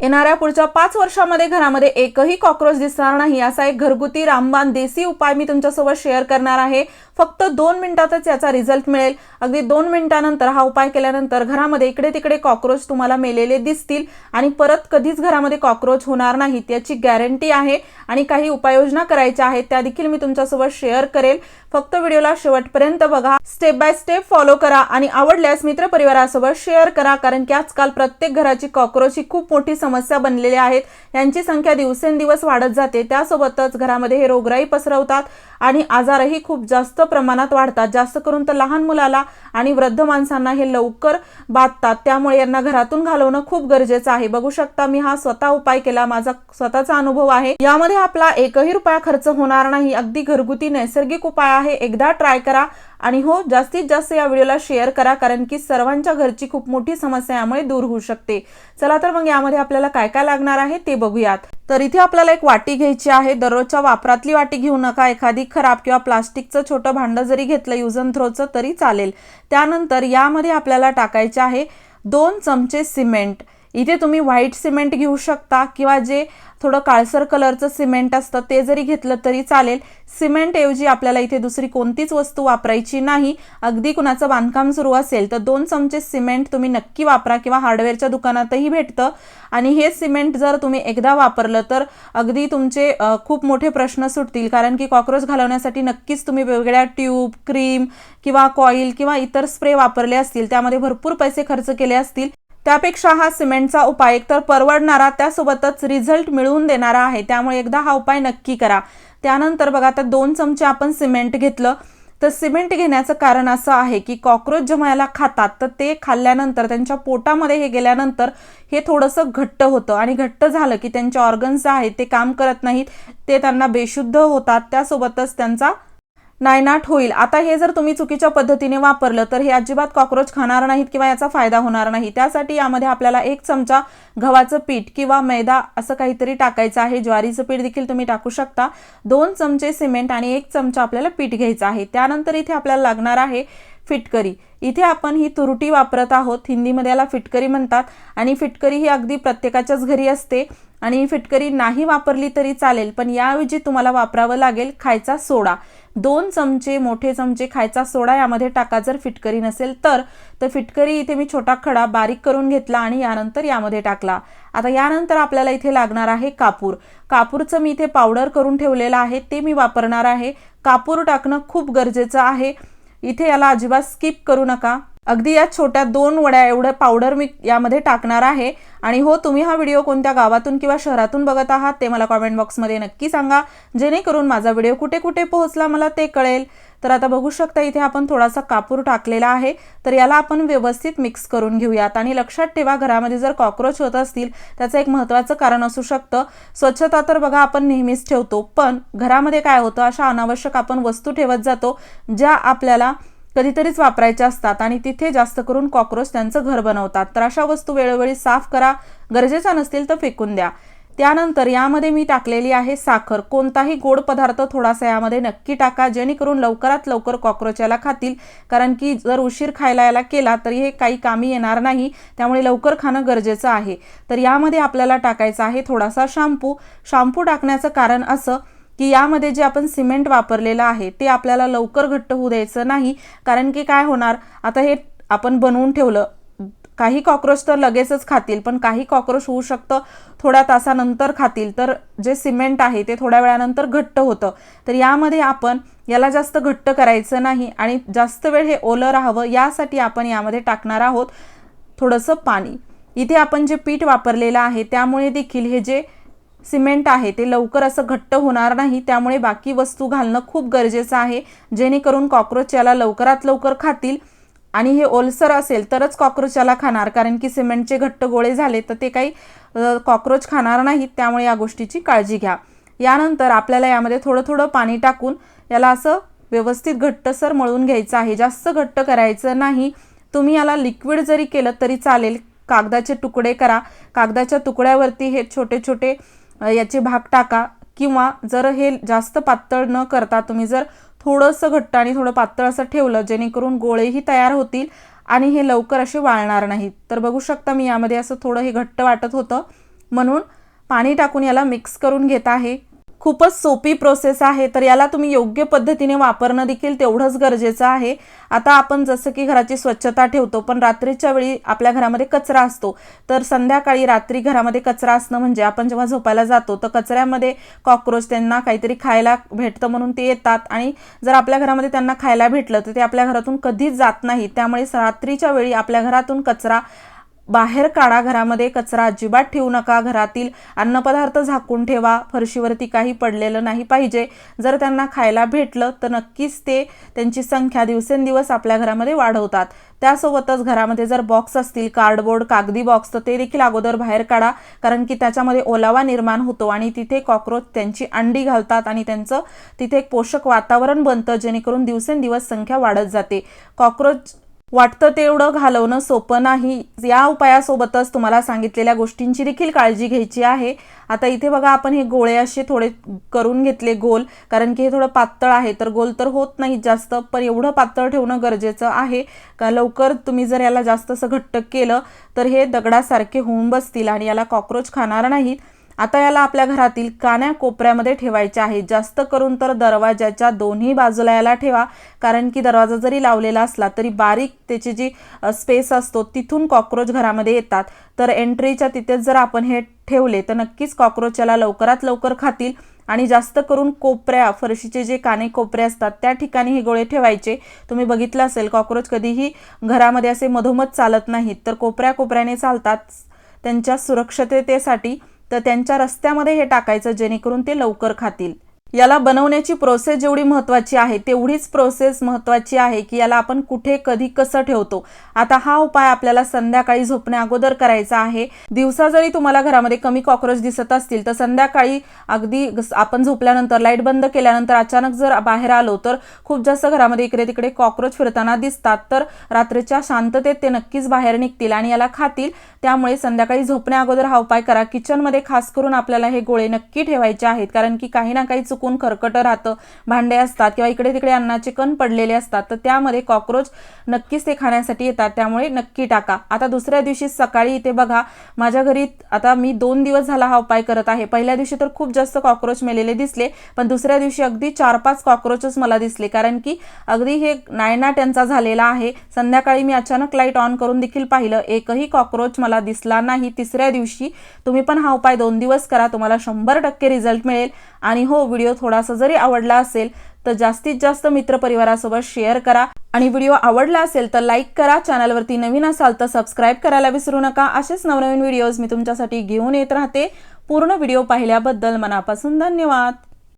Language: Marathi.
येणाऱ्या पुढच्या पाच वर्षामध्ये घरामध्ये एकही कॉक्रोच दिसणार नाही. असा एक घरगुती रामबाण देसी उपाय मी तुमच्यासोबत शेअर करणार आहे. फक्त दोन मिनिटातच याचा रिझल्ट मिळेल. अगदी दोन मिनिटानंतर हा उपाय केल्यानंतर घरामध्ये इकडे तिकडे कॉक्रोच तुम्हाला मेलेले दिसतील आणि परत कधीच घरामध्ये कॉक्रोच होणार नाहीत याची गॅरंटी आहे आणि काही उपाययोजना करायच्या आहेत त्या देखील मी तुमच्यासोबत शेअर करेल. फक्त व्हिडिओला शेवटपर्यंत बघा. स्टेप बाय स्टेप फॉलो करा आणि आवडल्यास मित्रपरिवारासोबत शेअर करा कारण की आजकाल प्रत्येक घराची कॉक्रोच ही खूप मोठी समस्या बनलेली आहेत. यांची संख्या दिवसेंदिवस वाढत जाते. त्यासोबतच घरामध्ये हे रोगराई पसरवतात आणि आजारही खूप जास्त प्रमाणात वाढतात. जास्त करून तर लहान मुलाला आणि वृद्ध माणसांना हे लवकर बाधतात. त्यामुळे यांना घरातून घालवणं खूप गरजेचं आहे. बघू शकता मी हा स्वतः उपाय केला. माझा स्वतःचा अनुभव आहे. यामध्ये आपला एकही रुपया खर्च होणार नाही. अगदी घरगुती नैसर्गिक उपाय आहे. एकदा ट्राय करा आणि हो जास्तीत जास्त या व्हिडिओला शेअर करा कारण की सर्वांच्या घरची खूप मोठी समस्या यामुळे दूर होऊ शकते. चला तर मग यामध्ये आपल्याला काय काय लागणार आहे ते बघूयात. तर इथे आपल्याला एक वाटी घ्यायची आहे. दररोजच्या वापरातली वाटी घेऊ नका. एखादी खराब किंवा प्लास्टिकचं छोटं भांडं जरी घेतलं यूज अँड थ्रोचं तरी चालेल. त्यानंतर यामध्ये आपल्याला टाकायचे आहे दोन चमचे सिमेंट. इथे तुम्ही व्हाईट सिमेंट घेऊ शकता किंवा जे थोडं काळसर कलरचं सिमेंट असतं ते जरी घेतलं तरी चालेल. सिमेंटऐवजी आपल्याला इथे दुसरी कोणतीच वस्तू वापरायची नाही. अगदी कुणाचं बांधकाम सुरू असेल तर दोन चमचे सिमेंट तुम्ही नक्की वापरा किंवा हार्डवेअरच्या दुकानातही भेटतं. आणि हे सिमेंट जर तुम्ही एकदा वापरलं तर अगदी तुमचे खूप मोठे प्रश्न सुटतील. कारण की कॉक्रोच घालवण्यासाठी नक्कीच तुम्ही वेगवेगळ्या ट्यूब क्रीम किंवा कॉईल किंवा इतर स्प्रे वापरले असतील. त्यामध्ये भरपूर पैसे खर्च केले असतील. त्यापेक्षा हा सिमेंटचा उपाय एकतर परवडणारा त्यासोबतच रिझल्ट मिळवून देणारा आहे. त्यामुळे एकदा हा उपाय नक्की करा. त्यानंतर बघा आता दोन चमचे आपण सिमेंट घेतलं. तर सिमेंट घेण्याचं कारण असं आहे की कॉक्रोच जेव्हा याला खातात तर ते खाल्ल्यानंतर त्यांच्या पोटामध्ये हे गेल्यानंतर हे थोडंसं घट्ट होतं. आणि घट्ट झालं की त्यांचे ऑर्गन्स आहेत ते काम करत नाहीत. ते त्यांना बेशुद्ध होतात. त्यासोबतच त्यांचा नायनाट होईल. आता हे जर तुम्ही चुकीच्या पद्धतीने वापरलं तर हे अजिबात कॉक्रोच खाणार नाहीत किंवा याचा फायदा होणार नाही. त्यासाठी यामध्ये आपल्याला एक चमचा गव्हाचं पीठ किंवा मैदा असं काहीतरी टाकायचं आहे. ज्वारीचं पीठ देखील तुम्ही टाकू शकता. दोन चमचे सिमेंट आणि एक चमचा आपल्याला पीठ घ्यायचं आहे. त्यानंतर इथे आपल्याला लागणार आहे फिटकरी. इथे आपण ही तुरटी वापरत आहोत. हिंदीमध्ये याला फिटकरी म्हणतात. आणि फिटकरी ही अगदी प्रत्येकाच्याच घरी असते. आणि ही फिटकरी नाही वापरली तरी चालेल पण याऐवजी तुम्हाला वापरावं लागेल खायचा सोडा. दोन चमचे मोठे चमचे खायचा सोडा यामध्ये टाका जर फिटकरी नसेल तर. तर फिटकरी इथे मी छोटा खडा बारीक करून घेतला आणि यानंतर यामध्ये टाकला. आता यानंतर आपल्याला इथे लागणार आहे कापूर. कापूरचं मी इथे पावडर करून ठेवलेलं आहे. ते मी वापरणार आहे. कापूर टाकणं खूप गरजेचं आहे. इथे याला अजिबात स्किप करू नका. अगदी या छोट्या दोन वड्या एवढं पावडर मी यामध्ये टाकणार आहे. आणि हो तुम्ही हा व्हिडिओ कोणत्या गावातून किंवा शहरातून बघत आहात ते मला कॉमेंट बॉक्समध्ये नक्की सांगा. जेणेकरून माझा व्हिडिओ कुठे कुठे पोहोचला मला ते कळेल. तर आता बघू शकता इथे आपण थोडासा कापूर टाकलेला आहे. तर याला आपण व्यवस्थित मिक्स करून घेऊयात. आणि लक्षात ठेवा घरामध्ये जर कॉक्रोच होत असतील त्याचं एक महत्त्वाचं कारण असू शकतं. स्वच्छता तर बघा आपण नेहमीच ठेवतो. पण घरामध्ये काय होतं अशा अनावश्यक आपण वस्तू ठेवत जातो ज्या आपल्याला कधीतरीच वापरायच्या असतात आणि तिथे जास्त करून कॉक्रोच त्यांचं घर बनवतात. तर अशा वस्तू वेळोवेळी साफ करा. गरजेच्या नसतील तर फेकून द्या. त्यानंतर यामध्ये मी टाकलेली आहे साखर. कोणताही गोड पदार्थ थोडासा यामध्ये नक्की टाका जेणेकरून लवकरात लवकर कॉक्रोच याला खातील. कारण की जर उशीर खायला याला केला तरी हे काही कामी येणार नाही. त्यामुळे लवकर खाणं गरजेचं आहे. तर यामध्ये आपल्याला टाकायचं आहे थोडासा शाम्पू. शाम्पू टाकण्याचं कारण असं की यामध्ये जे आपण सिमेंट वापरलेलं आहे ते आपल्याला लवकर घट्ट होऊ द्यायचं नाही. कारण की काय होणार? आता हे आपण बनवून ठेवलं. काही कॉक्रोच तर लगेचच खातील पण काही कॉक्रोच होऊ शकतं थोड्या तासानंतर खातील. तर जे सिमेंट आहे ते थोड्या वेळानंतर घट्ट होतं. तर यामध्ये आपण याला जास्त घट्ट करायचं नाही आणि जास्त वेळ हे ओलं राहावं यासाठी आपण यामध्ये टाकणार आहोत थोडंसं पाणी. इथे आपण जे पीठ वापरलेलं आहे त्यामुळे देखील हे जे सिमेंट आहे ते लवकर असं घट्ट होणार नाही त्यामुळे बाकी वस्तू घालणं खूप गरजेचं आहे. जेणेकरून कॉक्रोच याला लवकरात लवकर खातील. आणि हे ओलसर असेल तरच कॉक्रोच याला खाणार कारण की सिमेंटचे घट्ट गोळे झाले तर ते काही कॉक्रोच खाणार नाहीत त्यामुळे या गोष्टीची काळजी घ्या. यानंतर आपल्याला यामध्ये थोडं थोडं पाणी टाकून याला असं व्यवस्थित घट्टसर मळून घ्यायचं आहे. जास्त घट्ट करायचं नाही. तुम्ही याला लिक्विड जरी केलं तरी चालेल. कागदाचे तुकडे करा. कागदाच्या तुकड्यावरती हे छोटे छोटे याचे भाग टाका. किंवा जर हे जास्त पातळ न करता तुम्ही जर थोडंसं घट्ट आणि थोडं पातळ असं ठेवलं जेणेकरून गोळेही तयार होतील आणि हे लवकर असे वाळणार नाहीत. तर बघू शकता मी यामध्ये असं थोडं हे घट्ट वाटत होतं. म्हणून पाणी टाकून याला मिक्स करून घेत आहे. खूपच सोपी प्रोसेस आहे. तर याला तुम्ही योग्य पद्धतीने वापरणं देखील तेवढंच गरजेचं आहे. आता आपण जसं की घराची स्वच्छता ठेवतो पण रात्रीच्या वेळी आपल्या घरामध्ये कचरा असतो. तर संध्याकाळी रात्री घरामध्ये कचरा असणं म्हणजे आपण जेव्हा झोपायला जातो तर कचऱ्यामध्ये कॉक्रोच त्यांना काहीतरी खायला भेटतं म्हणून ते येतात. आणि जर आपल्या घरामध्ये त्यांना खायला भेटलं तर ते आपल्या घरातून कधीच जात नाही त्यामुळे रात्रीच्या वेळी आपल्या घरातून कचरा बाहेर काढा घरामध्ये कचरा अजिबात ठेवू नका घरातील अन्नपदार्थ झाकून ठेवा फरशीवरती काही पडलेलं नाही पाहिजे. जर त्यांना खायला भेटलं तर नक्कीच ते त्यांची संख्या दिवसेंदिवस आपल्या घरामध्ये वाढवतात. त्यासोबतच घरामध्ये जर बॉक्स असतील कार्डबोर्ड कागदी बॉक्स तर ते देखील अगोदर बाहेर काढा कारण की त्याच्यामध्ये ओलावा निर्माण होतो आणि तिथे कॉक्रोच त्यांची अंडी घालतात आणि त्यांचं तिथे एक पोषक वातावरण बनतं जेणेकरून दिवसेंदिवस संख्या वाढत जाते. कॉक्रोच वाटतं तेवढं घालवणं सोपं नाही. या उपायासोबतच तुम्हाला सांगितलेल्या गोष्टींची देखील काळजी घ्यायची आहे. आता इथे बघा आपण हे गोळे असे थोडे करून घेतले गोल कारण की हे थोडं पातळ आहे तर गोल तर होत नाही जास्त पण एवढं पातळ ठेवणं गरजेचं आहे. का लवकर तुम्ही जर याला जास्त असं घट्ट केलं तर हे दगडासारखे होऊन बसतील आणि याला कॉक्रोच खाणार नाहीत. आता याला आपल्या घरातील कान्या कोपऱ्यामध्ये ठेवायचे आहे. जास्त करून तर दरवाजाच्या दोन्ही बाजूला याला ठेवा. कारण की दरवाजा जरी लावलेला असला तरी बारीक त्याची जी स्पेस असतो तिथून कॉक्रोच घरामध्ये येतात. तर एंट्रीच्या तिथेच जर आपण हे ठेवले तर नक्कीच कॉक्रोच याला लवकरात लवकर खातील. आणि जास्त करून कोपऱ्या फरशीचे जे काने कोपरे असतात त्या ठिकाणी हे गोळे ठेवायचे. तुम्ही बघितलं असेल कॉक्रोच कधीही घरामध्ये असे मधोमध चालत नाहीत. तर कोपऱ्या कोपऱ्याने चालतात. त्यांच्या सुरक्षिततेसाठी तर त्यांच्या रस्त्यामध्ये हे टाकायचं जेणेकरून ते लवकर खातील. याला बनवण्याची प्रोसेस जेवढी महत्त्वाची आहे तेवढीच प्रोसेस महत्त्वाची आहे की याला आपण कुठे कधी कसं ठेवतो. आता हा उपाय आपल्याला संध्याकाळी झोपण्या अगोदर करायचा आहे. दिवसा जरी तुम्हाला घरामध्ये कमी कॉक्रोच दिसत असतील तर संध्याकाळी अगदी आपण झोपल्यानंतर लाइट बंद केल्यानंतर अचानक जर बाहेर आलो तर खूप जास्त घरामध्ये इकडे तिकडे कॉक्रोच फिरताना दिसतात. तर रात्रीच्या शांततेत ते नक्कीच बाहेर निघतील आणि याला खातील. त्यामुळे संध्याकाळी झोपण्या अगोदर हा उपाय करा. किचनमध्ये खास करून आपल्याला हे गोळे नक्की ठेवायचे आहेत कारण की काही ना काही चुक सुकून खरकटं राहतं. भांडे असतात किंवा इकडे तिकडे अन्नाचे कण पडलेले असतात तर त्यामध्ये कॉक्रोच नक्कीच ते खाण्यासाठी येतात. त्यामुळे नक्की टाका. आता दुसऱ्या दिवशी सकाळी इथे बघा माझ्या घरी आता मी दोन दिवस झाला हा उपाय करत आहे. पहिल्या दिवशी तर खूप जास्त कॉक्रोच मेलेले दिसले पण दुसऱ्या दिवशी अगदी चार पाच कॉक्रोचच मला दिसले. कारण की अगदी हे नायना त्यांचा झालेला आहे. संध्याकाळी मी अचानक लाइट ऑन करून देखील पाहिलं. एकही कॉक्रोच मला दिसला नाही. तिसऱ्या दिवशी तुम्ही पण हा उपाय दोन दिवस करा. तुम्हाला शंभर टक्के रिझल्ट मिळेल. आणि हो व्हिडिओ व्हिडिओ थोडासा जरी आवडला असेल तर जास्तीत जास्त मित्रपरिवारासोबत शेअर करा. आणि व्हिडिओ आवडला असेल तर लाईक करा. चॅनलवरती नवीन असाल तर सबस्क्राईब करायला विसरू नका. असेच नवनवीन व्हिडिओज मी तुमच्यासाठी घेऊन येत राहते. पूर्ण व्हिडिओ पाहिल्याबद्दल मनापासून धन्यवाद.